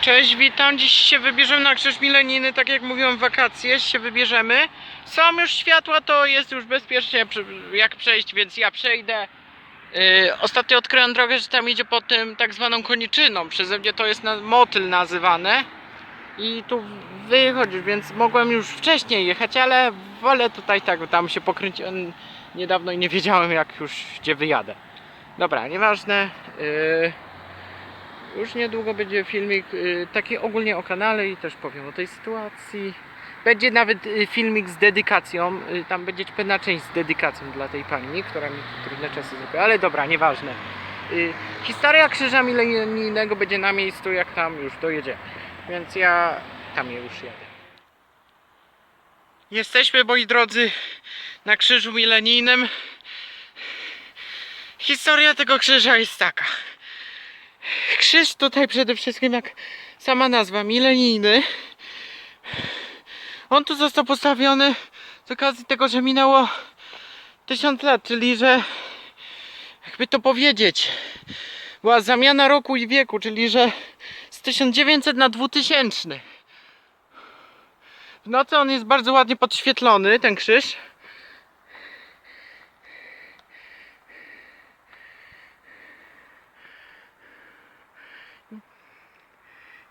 Cześć, witam. Dziś się wybierzemy na krzyż tak jak mówiłam, wakacje się wybierzemy. Są już światła, to jest już bezpiecznie jak przejść, więc ja przejdę. Yy, ostatnio odkryłem drogę, że tam idzie po tym tak zwaną koniczyną. Przeze mnie to jest na, motyl nazywane. I tu wychodzisz, więc mogłem już wcześniej jechać, ale wolę tutaj tak, tam się pokręciłem niedawno i nie wiedziałem jak już gdzie wyjadę. Dobra, nieważne. Yy, już niedługo będzie filmik y, taki ogólnie o kanale i też powiem o tej sytuacji. Będzie nawet y, filmik z dedykacją. Y, tam będzie pewna część z dedykacją dla tej pani, która mi trudne czasy zrobiła, ale dobra, nieważne. Historia krzyża milenijnego będzie na miejscu, jak tam już dojedziemy. Więc ja tam już jadę. Jesteśmy, moi drodzy, na krzyżu milenijnym. Historia tego krzyża jest taka. Krzyż tutaj przede wszystkim, jak sama nazwa, milenijny. On tu został postawiony z okazji tego, że minęło tysiąc lat, czyli że jakby to powiedzieć, była zamiana roku i wieku, czyli że z 1900 na 2000. W nocy on jest bardzo ładnie podświetlony, ten krzyż.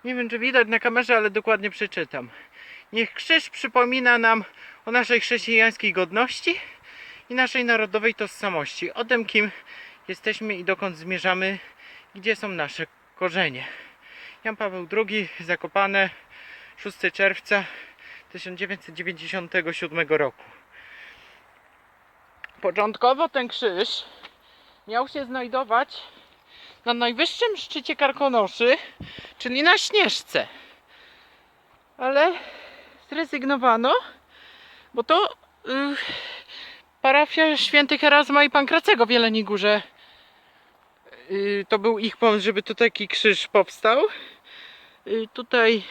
Nie wiem, czy widać na kamerze, ale dokładnie przeczytam. Niech krzyż przypomina nam o naszej chrześcijańskiej godności i naszej narodowej tożsamości. O tym, kim jesteśmy i dokąd zmierzamy, gdzie są nasze korzenie. Jan Paweł II, Zakopane, 6 czerwca 1997 roku. Początkowo ten krzyż miał się znajdować na najwyższym szczycie Karkonoszy, czyli na Śnieżce. Ale zrezygnowano, bo to y, parafia świętych Erasma i Pankracego w Jeleniej Górze. Y, to był ich pomysł, żeby tu taki krzyż powstał. Y, tutaj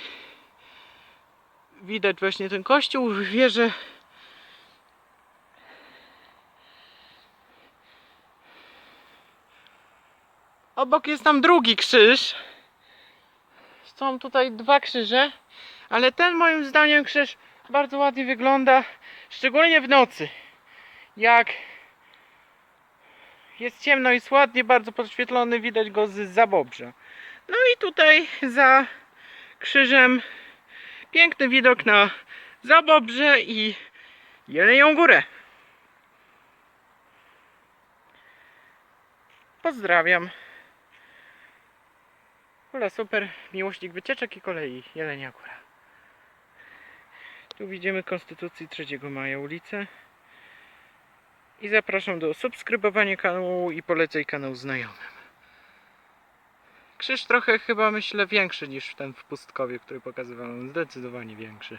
widać właśnie ten kościół, wieżę. Obok jest tam drugi krzyż. Są tutaj dwa krzyże, ale ten moim zdaniem krzyż bardzo ładnie wygląda, szczególnie w nocy. Jak jest ciemno i ładnie, bardzo podświetlony, widać go z zabobrza. No i tutaj za krzyżem piękny widok na zabobrze i Jelenią Górę. Pozdrawiam. Hula super, miłośnik wycieczek i kolei Jelenia Góra. Tu widzimy Konstytucji 3 Maja ulicę. I zapraszam do subskrybowania kanału i polecaj kanał znajomym. Krzyż trochę chyba myślę większy niż ten w Pustkowie, który pokazywałem. Zdecydowanie większy.